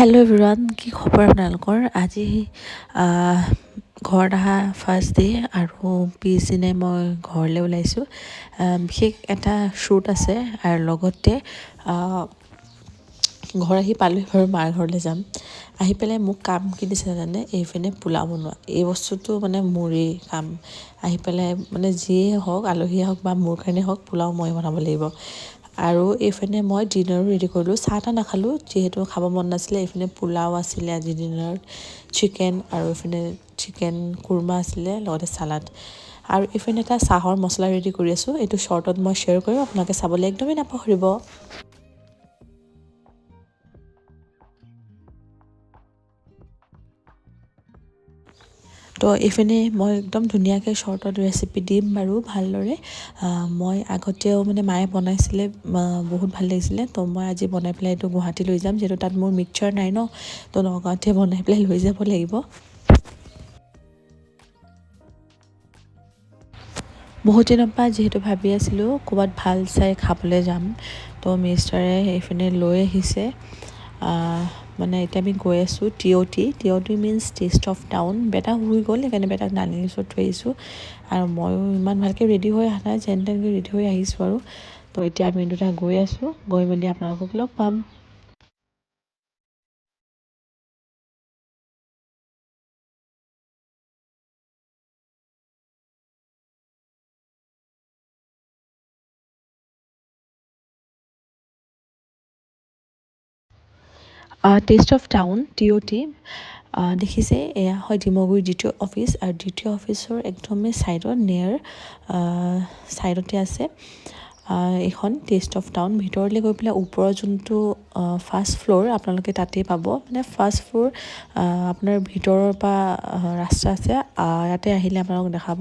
Hello everyone কি খবৰ আপোনালোকৰ? আজি ঘৰত অহা ফাৰ্ষ্ট ডে আৰু পিছদিনাই মই ঘৰলৈ ওলাইছোঁ। বিশেষ এটা শ্বুট আছে আৰু লগতে ঘৰ আহি পালোহি বাৰু মাৰ ঘৰলৈ যাম। আহি পেলাই মোক কাম কি দিছে জানে? এইপিনে পোলাও বনোৱা। এই বস্তুটো মানে মোৰেই কাম। আহি পেলাই মানে যিয়ে হওক আলহীয়ে হওক বা মোৰ কাৰণে হওক পোলাও মই বনাব লাগিব। আৰু এইপিনে মই ডিনাৰো ৰেডি কৰিলোঁ। চাহ তাহ নাখালোঁ যিহেতু খাব মন নাছিলে। এইপিনে পোলাও আছিলে আজি ডিনাৰত চিকেন আৰু এইপিনে চিকেন কুৰ্মা আছিলে লগতে চালাড আৰু এইপিনে এটা চাহৰ মছলা ৰেডি কৰি আছোঁ। এইটো শ্বৰ্টত মই শ্বেয়াৰ কৰিম আপোনালোকে চাবলৈ একদমেই নাপাহৰিব। তো এইপিনে মই একদম ধুনীয়াকৈ শ্বৰ্টত ৰেচিপি দিম বাৰু ভালদৰে। মই আগতেও মানে মায়ে বনাইছিলে বহুত ভালো লাগিছিলে। তো মই আজি বনাই পেলাই এইটো গুৱাহাটী লৈ যাম, যিহেতু তাত মোৰ মিক্সাৰ নাই ন। তো নগাঁৱতে বনাই পেলাই লৈ যাব লাগিব। বহুত দিনৰ পৰা যিহেতু ভাবি আছিলোঁ, ক'ৰবাত ভালো চাই খাবলৈ যাম। তো মিষ্টাৰে এইপিনে লৈ আহিছে। মানে এতিয়া আমি গৈ আছোঁ T O' T T O' T means taste of town বেটা শুই গ'ল সেইকাৰণে বেটাক নানীৰ ওচৰত থৈ আহিছোঁ। আৰু ময়ো ইমান ভালকৈ ৰেডি হৈ অহা নাই যেন তেনেকৈ ৰেডি হৈ আহিছোঁ আৰু। তো এতিয়া আমি দুটা গৈ আছোঁ গৈ মেলি আপোনালোকক লগ পাম। Taste of town T O' T দেখিছে। এয়া হয় ডিমগুৰি দ্বিতীয় অফিচ আৰু দ্বিতীয় অফিচৰ একদমেই ছাইডত নিয়াৰ ছাইডতে আছে। এইখন টেষ্ট অফ টাউন ভিতৰলৈ গৈ পেলাই ওপৰৰ যোনটো ফাৰ্ষ্ট ফ্ল'ৰ আপোনালোকে তাতেই পাব। মানে ফাৰ্ষ্ট ফ্ল'ৰ আপোনাৰ ভিতৰৰ পৰা ৰাস্তা আছে। ইয়াতে আহিলে আপোনালোকক দেখাব।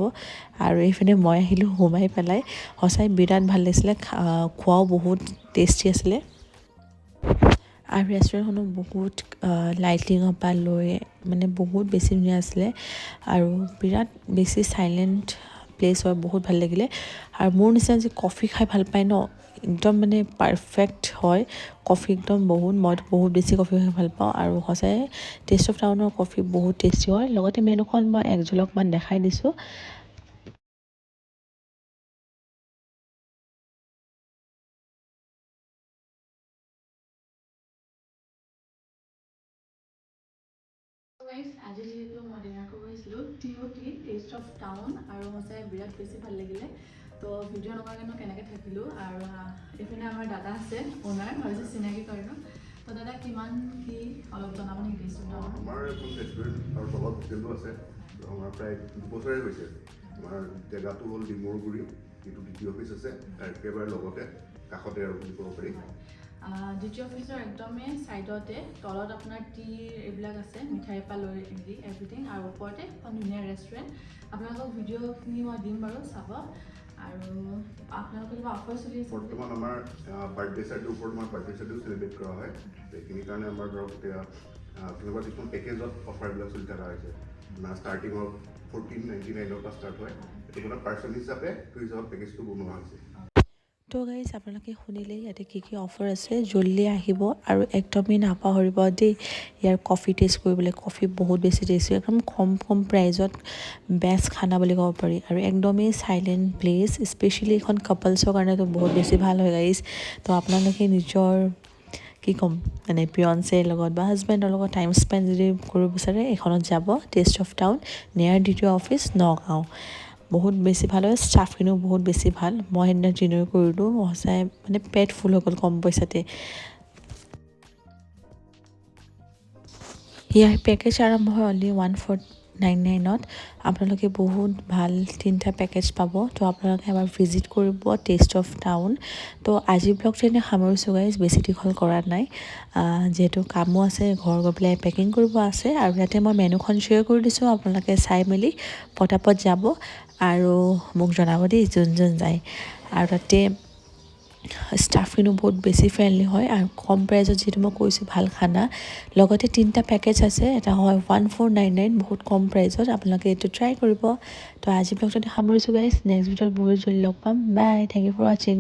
আৰু এইপিনে মই আহিলোঁ সোমাই পেলাই। সঁচাই বিৰাট ভাল লাগিছিলে। খোৱাও বহুত টেষ্টি আছিলে। আৰু ৰেষ্টুৰেণ্টখনো বহুত লাইটিঙৰ পৰা লৈ মানে বহুত বেছি ধুনীয়া আছিলে। আৰু বিৰাট বেছি চাইলেণ্ট প্লেচ হয় বহুত ভাল লাগিলে। আৰু মোৰ নিচিনা যে কফি খাই ভাল পায় ন একদম মানে পাৰফেক্ট হয়। কফি একদম বহুত মইতো বহুত বেছি কফি খাই ভাল পাওঁ। আৰু সঁচাই টেষ্ট অফ টাউনৰ কফি বহুত টেষ্টি হয়। লগতে মেনুখন মই এক ঝলকমান দেখাই দিছোঁ। গাইজ আজি যিহেতু মই ডিনাৰ কৰিব আহিছিলোঁ T O' T taste of town আৰু সঁচাই বিৰাট বেছি ভাল লাগিলে। তো ভিডিঅ' নকৰাকৈ কেনেকৈ থাকিলোঁ আৰু এইপিনে আমাৰ দাদা আছে অ'নাৰ ভাবিছোঁ চিনাকি কৰি লওঁ। তো দাদা কিমান কি অলপ জনাব নেকি আমাৰ প্ৰায় দুবছৰে হৈছে। আমাৰ জেগাটো হ'ল ডিমৰুগুৰি যিটো দ্বিতীয় অফিচ আছে একেবাৰে লগতে কাষতে আৰু বুলি ক'ব পাৰি। দ্বিতীয় অফিচৰ একদমেই ছাইডতে তলত আপোনাৰ টিৰ এইবিলাক আছে মিঠাইৰ পৰা লৈ মেলি এভৰিথিং আৰু ওপৰতে এখন ধুনীয়া ৰেষ্টুৰেণ্ট আপোনালোকক ভিডিঅ'খিনি মই দিম বাৰু, চাব। আৰু আপোনালোকৰ কিবা অফাৰ চলি আছে বৰ্তমান আমাৰ বাৰ্থডে চাৰ্টিৰ ওপৰত আমাৰ বাৰ্থডে চাৰ্টিও চেলিব্ৰেট কৰা হয়। সেইখিনিৰ কাৰণে আমাৰ ধৰক তেনেকুৱা কিছুমান পেকেজত অফাৰবিলাক চলি থকা হৈছে। ষ্টাৰ্টিঙৰ ফৰ্টিন নাইণ্টি নাইনৰ পৰা ষ্টাৰ্ট হয়। সেইটো মানে পাৰ্চেল হিচাপে সেইটো হিচাপত পেকেজটো বনোৱা হৈছে। তো গাইজ আপোনালোকে শুনিলেই ইয়াতে কি কি অফাৰ আছে? জল্দি আহিব আৰু একদমেই নাপাহৰিব দেই। ইয়াৰ কফি টেষ্ট কৰিবলৈ কফি বহুত বেছি টেষ্টি একদম কম কম প্ৰাইজত বেষ্ট খানা বুলি ক'ব পাৰি। আৰু একদমেই চাইলেণ্ট প্লেচ স্পেচিয়েলি এইখন কাপলছৰ কাৰণেতো বহুত বেছি ভাল হয় গাইজ তো আপোনালোকে নিজৰ কি ক'ম মানে পিয়নছেৰ লগত বা হাজবেণ্ডৰ লগত টাইম স্পেণ্ড যদি কৰিব বিচাৰে এইখনত যাব টেষ্ট অফ টাউন নিয়াৰ দ্বিতীয় অফিচ নগাঁও। বহুত বেছি ভাল হয়। ষ্টাফখিনিও বহুত বেছি ভাল। মই সেইদিনা ডিনাৰ কৰিলোঁ সঁচাই মানে পেট ফুল হৈ গ'ল কম পইচাতে। ইয়াৰ পেকেজ আৰম্ভ হয় অনলি ওৱান ফ'ৰ নাইন নাইনত আপোনালোকে বহুত ভালো তিনিটা পেকেজ পাব তো আপোনালোকে এবাৰ ভিজিট কৰিব টেষ্ট অফ টাউন তো আজি ব্লগটো এনেই সামৰিছোঁ গাইজ বেছি দীঘল কৰা নাই যিহেতু কামো আছে ঘৰ গৈ পেলাই পেকিং কৰিব আছে আৰু ইয়াতে মই মেনুখন শ্বেয়াৰ কৰি দিছোঁ আপোনালোকে চাই মেলি পটাপট যাব আৰু মোক জনাব দেই যোন যোন যায় আৰু তাতে ষ্টাফখিনিও বহুত বেছি ফ্ৰেণ্ডলি হয় আৰু কম প্ৰাইজত যিহেতু মই কৈছোঁ ভাল খানা লগতে তিনিটা পেকেজ আছে এটা হয় ওৱান ফ'ৰ নাইন নাইন বহুত কম প্ৰাইজত আপোনালোকে এইটো ট্ৰাই কৰিব। তো আজি ব্লগটো সামৰিছোঁ গাইজ নেক্সট ভিডিঅ'ত বহুত জল্দি লগ পাম। বাই থেংক ইউ ফৰ ৱাচিং